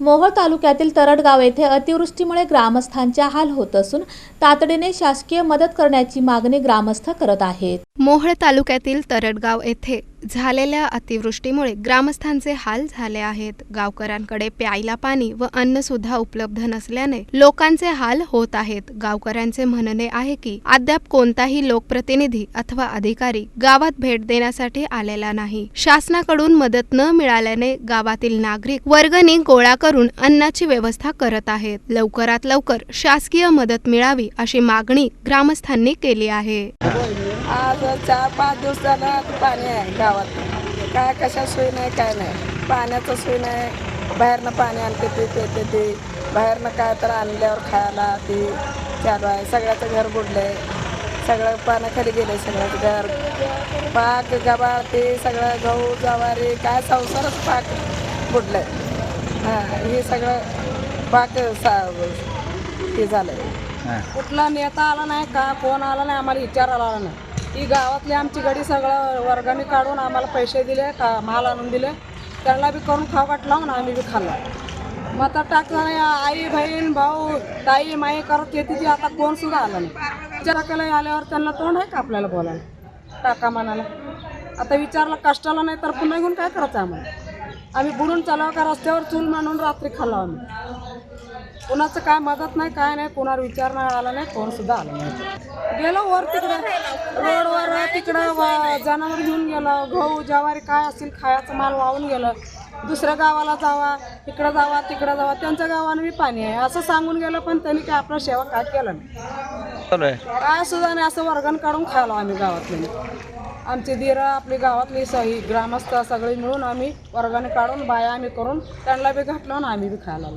मोहोळ तालुक्यातील तरडगाव येथे अतिवृष्टीमुळे ग्रामस्थांचे हाल होत असून तातडीने शासकीय मदत करण्याची मागणी ग्रामस्थ करत आहेत. मोहोळ तालुक्यातील तरडगाव येथे झालेल्या अतिवृष्टीमुळे ग्रामस्थांचे हाल झाले आहेत. गावकऱ्यांकडे प्यायला पाणी व अन्न सुद्धा उपलब्ध नसल्याने लोकांचे हाल होत आहेत. गावकऱ्यांचे म्हणणे आहे की अद्याप कोणताही लोकप्रतिनिधी अथवा अधिकारी गावात भेट देण्यासाठी आलेला नाही. शासनाकडून मदत न मिळाल्याने गावातील नागरिक वर्गणी गोळा करून अन्नाची व्यवस्था करत आहेत. लवकरात लवकर शासकीय मदत मिळावी अशी मागणी ग्रामस्थांनी केली आहे. आज चार पाच दिवस झालं पाणी आहे गावात. काय कशा सोय नाही काय नाही. पाण्याचं सोय नाही. बाहेरनं पाणी आणते ते पिते ते बाहेरनं काय तर आणल्यावर खायला ते चालू आहे. सगळ्याचं घर बुडलं सगळं पाण्याखाली गेलं सगळं घर. पाक गबाळ ते सगळं गहू ज्वारी काय संसारच पाक बुडलं हां हे सगळं पाक सा हे झालं कुठला नेता आला नाही का कोण आला नाही आम्हाला विचार आला नाही. ही गावातली आमची गडी सगळं वर्गाने काढून आम्हाला पैसे दिले का माल आणून दिले. त्यांना बी करून खाऊ वाटला आणि आम्ही बी खाल्ला. मग आता टाकलं आई बहीण भाऊ ताई माई करत येते ती आता कोण सुद्धा आलं नाही. विचाराकडे आल्यावर त्यांना तोंड आहे का आपल्याला बोलायला? टाका म्हणाला आता विचारलं कष्टाला नाही तर पुन्हा घेऊन काय करायचं आम्हाला? आम्ही बुडून चालावं का रस्त्यावर चूल मांडून रात्री खाल्ला आम्ही. कुणाचं काय मदत नाही काय नाही कोणावर विचार नाही आला नाही कोण सुद्धा आलं नाही. गेलो वर तिकडे रोडवर तिकडं जनावर घेऊन गेलं. गहू ज्वारी काय असेल खायचं माल वाहून गेलं. दुसऱ्या गावाला जावा इकडं जावा तिकडं जावा त्यांच्या गावानं बी पाणी आहे. असं सांगून गेलं पण त्यांनी काय आपलं सेवा काय केलं नाही. काय सुद्धा नाही असं वर्गण काढून खायला आम्ही गावातले. आमची दिरा आपली गावातली सही ग्रामस्थ सगळे मिळून आम्ही वर्गाने काढून बाया आम्ही करून त्यांना बी घातलं आणि आम्ही बी खायला